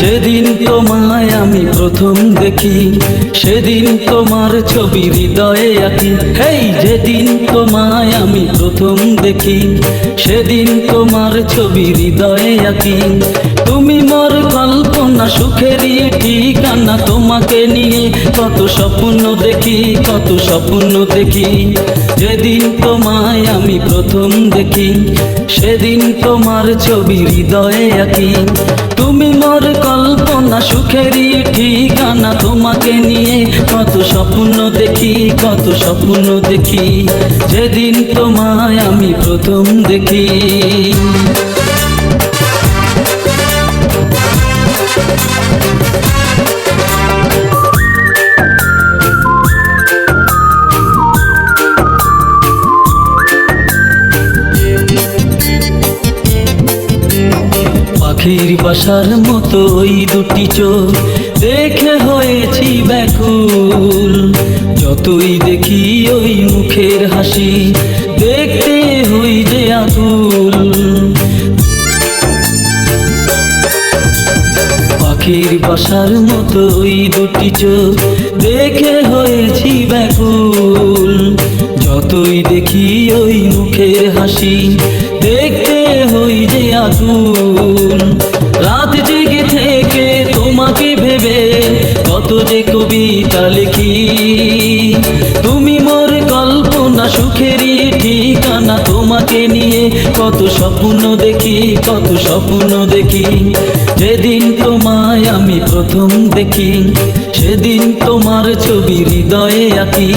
যেদিন তোমায় আমি প্রথম দেখি, সেদিন তোমার ছবি হৃদয়ে আঁকি। হেই, যেদিন তোমায় আমি প্রথম দেখি, সেদিন তোমার ছবি হৃদয়ে আঁকি। তুমি মোর কল্পনা সুখেরই ঠিকানা তোমাকে নিয়ে, কত স্বপ্ন দেখি, কত স্বপ্ন দেখি। যেদিন তোমায় আমি প্রথম দেখি, সেদিন তোমার ছবি হৃদয়ে আঁকি। তুমি মোর কল্পনা সুখেরই ঠিকানা। তোমাকে নিয়ে কত স্বপ্ন দেখি, কত স্বপ্ন দেখি। যেদিন তোমায় আমি প্রথম দেখি। পাখির বাসার মতো ওই দুটি চোখ। দেখে হয়েছি ব্যাকুল। যতই দেখি ওই মুখের হাসি, দেখতে হই যে আকুল। পাখির বাসার মতো ওই দুটি চোখ, দেখে হয়েছি ব্যাকুল। যতই দেখি ওই মুখের হাসি, দেখতে হই যে আকুল। যে কবিতা লিখি। তুমি মোর কল্পনা, সুখেরই ঠিকানা। তোমাকে নিয়ে কত স্বপ্ন দেখি, কত স্বপ্ন দেখি। যেদিন তোমায় আমি প্রথম দেখি, সেদিন তোমার ছবি হৃদয়ে আঁকি।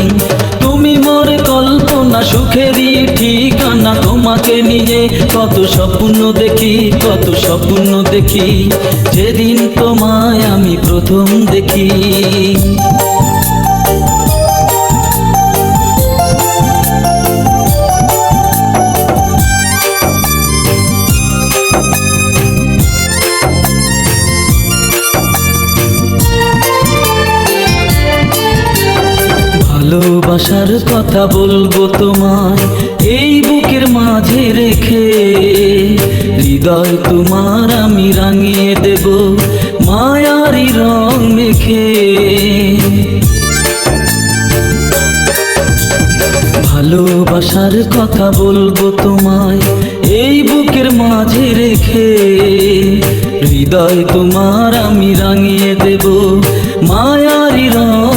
তুমি মোর কল্পনা, সুখেরই ঠিকানা। তোমাকে নিয়ে কত স্বপ্ন দেখি, কত স্বপ্ন দেখি। যেদিন তোমায় আমি প্রথম দেখি। ভালোবাসার কথা বলব তোমায়, এই বুকের মাঝে রেখে। হৃদয় তোমার আমি রাঙিয়ে দেব, মায়ারি রং মেখে। ভালোবাসার কথা বলব তোমায়, এই বুকের মাঝে রেখে। হৃদয় তোমার আমি রাঙিয়ে দেব, মায়ারি রং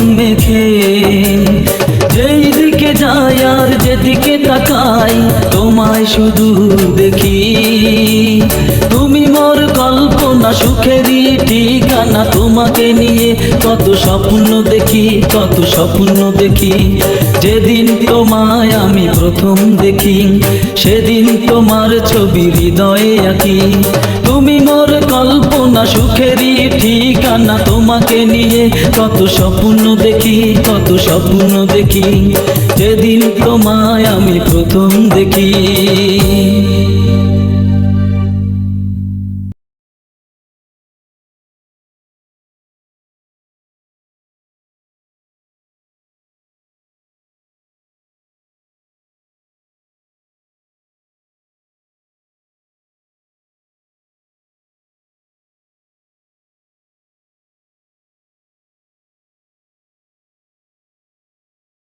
কল্পনা সুখেরই ঠিকানা তোমাকে নিয়ে, কত স্বপ্ন দেখি, কত স্বপ্ন দেখি। যেদিন তোমায় আমি প্রথম দেখি, সেদিন তোমার ছবি হৃদয়ে আঁকি। তুমি মোর কল্পনা সুখেরই ঠিকানা তোমাকে নিয়ে, কত স্বপ্ন দেখি, কত স্বপ্ন দেখি। যেদিন তোমায় আমি প্রথম দেখি।